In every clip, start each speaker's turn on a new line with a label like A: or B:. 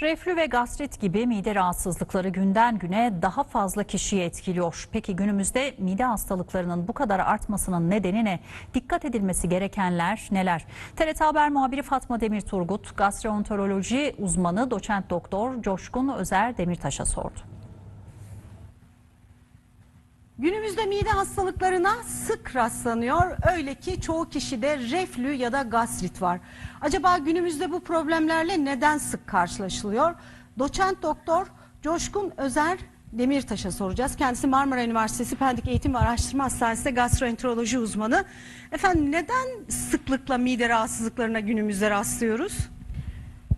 A: Reflü ve gastrit gibi mide rahatsızlıkları günden güne daha fazla kişiyi etkiliyor. Peki günümüzde mide hastalıklarının bu kadar artmasının nedeni ne? Dikkat edilmesi gerekenler neler? TRT Haber muhabiri Fatma Demir Turgut, gastroenteroloji uzmanı doçent doktor Coşkun Özer Demirtaş'a sordu.
B: Günümüzde mide hastalıklarına sık rastlanıyor. Öyle ki çoğu kişide reflü ya da gastrit var. Acaba günümüzde bu problemlerle neden sık karşılaşılıyor? Doçent doktor Coşkun Özer Demirtaş'a soracağız. Kendisi Marmara Üniversitesi Pendik Eğitim ve Araştırma Hastanesi'nde gastroenteroloji uzmanı. Efendim neden sıklıkla mide rahatsızlıklarına günümüzde rastlıyoruz?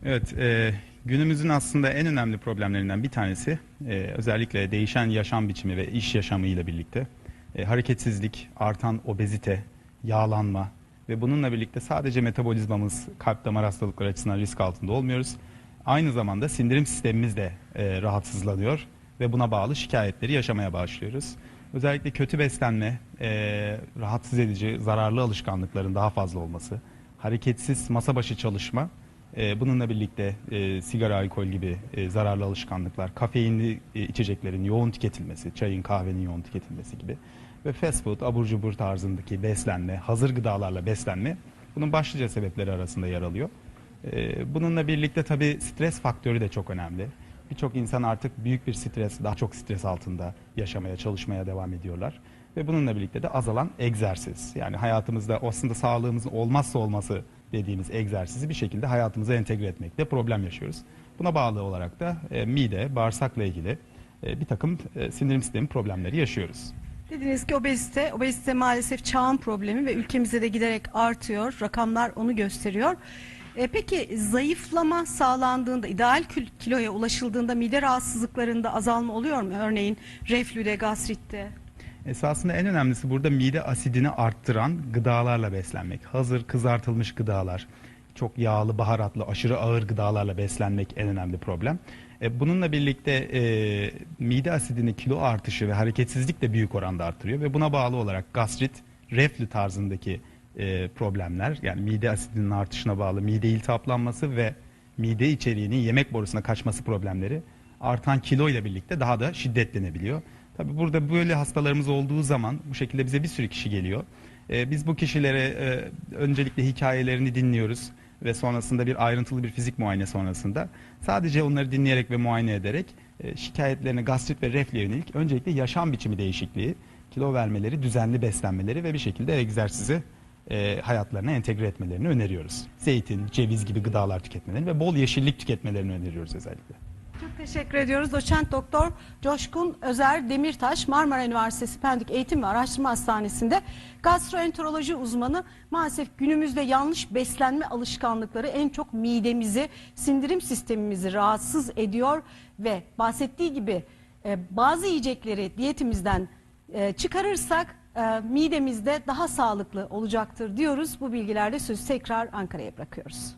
C: Evet, e, günümüzün aslında en önemli problemlerinden bir tanesi e, özellikle değişen yaşam biçimi ve iş yaşamıyla birlikte e, hareketsizlik, artan obezite, yağlanma ve bununla birlikte sadece metabolizmamız kalp damar hastalıkları açısından risk altında olmuyoruz. Aynı zamanda sindirim sistemimiz de e, rahatsızlanıyor ve buna bağlı şikayetleri yaşamaya başlıyoruz. Özellikle kötü beslenme, e, rahatsız edici, zararlı alışkanlıkların daha fazla olması, hareketsiz masa başı çalışma bununla birlikte e, sigara, alkol gibi e, zararlı alışkanlıklar, kafeinli e, içeceklerin yoğun tüketilmesi, çayın, kahvenin yoğun tüketilmesi gibi ve fast food, abur cubur tarzındaki beslenme, hazır gıdalarla beslenme bunun başlıca sebepleri arasında yer alıyor. E, bununla birlikte tabii stres faktörü de çok önemli. Birçok insan artık büyük bir stres, daha çok stres altında yaşamaya, çalışmaya devam ediyorlar. Ve bununla birlikte de azalan egzersiz. Yani hayatımızda aslında sağlığımızın olmazsa olması dediğimiz egzersizi bir şekilde hayatımıza entegre etmekte problem yaşıyoruz. Buna bağlı olarak da e, mide, bağırsakla ilgili e, bir takım e, sindirim sistemi problemleri yaşıyoruz.
B: Dediniz ki obezite, obezite maalesef çağın problemi ve ülkemizde de giderek artıyor. Rakamlar onu gösteriyor. E, peki zayıflama sağlandığında, ideal kil- kiloya ulaşıldığında mide rahatsızlıklarında azalma oluyor mu? Örneğin reflüde, gastritte.
C: Esasında en önemlisi burada mide asidini arttıran gıdalarla beslenmek. Hazır kızartılmış gıdalar, çok yağlı, baharatlı, aşırı ağır gıdalarla beslenmek en önemli problem. E, bununla birlikte e, mide asidini kilo artışı ve hareketsizlik de büyük oranda artırıyor ve buna bağlı olarak gastrit, reflü tarzındaki e, problemler yani mide asidinin artışına bağlı mide iltihaplanması ve mide içeriğinin yemek borusuna kaçması problemleri artan kilo ile birlikte daha da şiddetlenebiliyor. Tabii burada böyle hastalarımız olduğu zaman bu şekilde bize bir sürü kişi geliyor. Ee, biz bu kişilere e, öncelikle hikayelerini dinliyoruz ve sonrasında bir ayrıntılı bir fizik muayene sonrasında sadece onları dinleyerek ve muayene ederek e, şikayetlerini gastrit ve reflüye yönelik öncelikle yaşam biçimi değişikliği, kilo vermeleri, düzenli beslenmeleri ve bir şekilde egzersizi e, hayatlarına entegre etmelerini öneriyoruz. Zeytin, ceviz gibi gıdalar tüketmelerini ve bol yeşillik tüketmelerini öneriyoruz özellikle.
B: Çok teşekkür ediyoruz. Doçent Doktor Coşkun Özer Demirtaş Marmara Üniversitesi Pendik Eğitim ve Araştırma Hastanesi'nde gastroenteroloji uzmanı. Maalesef günümüzde yanlış beslenme alışkanlıkları en çok midemizi, sindirim sistemimizi rahatsız ediyor ve bahsettiği gibi e, bazı yiyecekleri diyetimizden e, çıkarırsak e, midemizde daha sağlıklı olacaktır diyoruz. Bu bilgilerle sözü tekrar Ankara'ya bırakıyoruz.